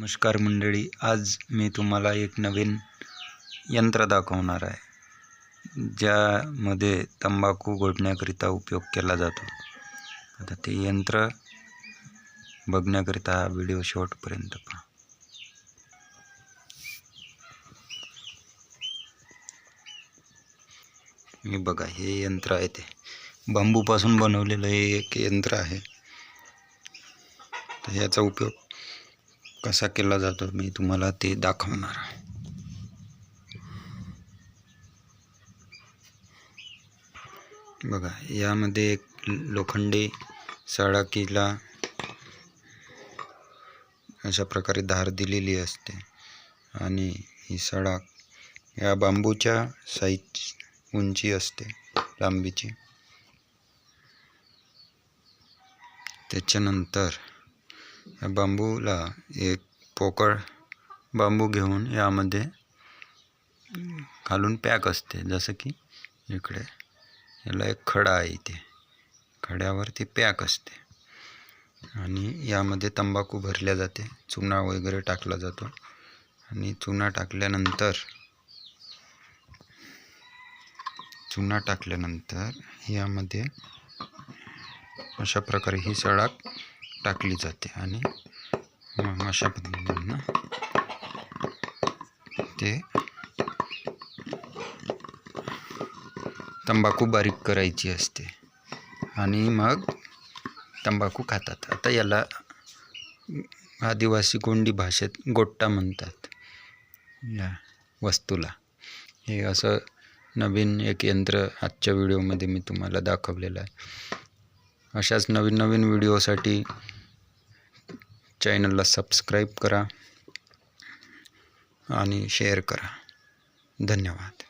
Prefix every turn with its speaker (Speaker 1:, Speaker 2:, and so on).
Speaker 1: नमस्कार मंडळी आज मी तुम्हाला एक नवीन यंत्र दाखवणार आहे ज्यामध्ये तंबाखू गोडण्याकरिता उपयोग केला जातो. आता ते यंत्र बघण्याकरिता हा व्हिडिओ शेवटपर्यंत पहा. मी बघा हे यंत्र आहे ते. बांबूपासून बनवलेलं हे एक यंत्र आहे. तर याचा उपयोग कसा केला जातो मी तुम्हाला ते दाखवणार आहे. बघा यामध्ये एक लोखंडी सळाकीला अशा प्रकारे धार दिलेली असते. आणि ही सळाक या बांबूच्या साईज उंची असते लांबीची. त्याच्यानंतर या बांबूला एक पोकळ बांबू घेऊन यामध्ये घालून पॅक असते. जसं की इकडे याला एक खडा आहे इथे. खड्यावरती पॅक असते. आणि यामध्ये तंबाखू भरल्या जाते. चुना वगैरे टाकला जातो. आणि चुना टाकल्यानंतर चुना टाकल्यानंतर यामध्ये अशा प्रकारे ही सडाक टाकली जाते आणि मग अशा पद्धतीनं ते तंबाखू बारीक करायची असते. आणि मग तंबाखू खातात. आता याला आदिवासी गोंडी भाषेत गोट्टा म्हणतात या वस्तूला. हे असं नवीन एक यंत्र आजच्या व्हिडिओमध्ये मी तुम्हाला दाखवलेलं आहे. अशाच नवीन नवीन व्हिडिओसाठी चॅनलला सबस्क्राईब करा आणि शेअर करा. धन्यवाद.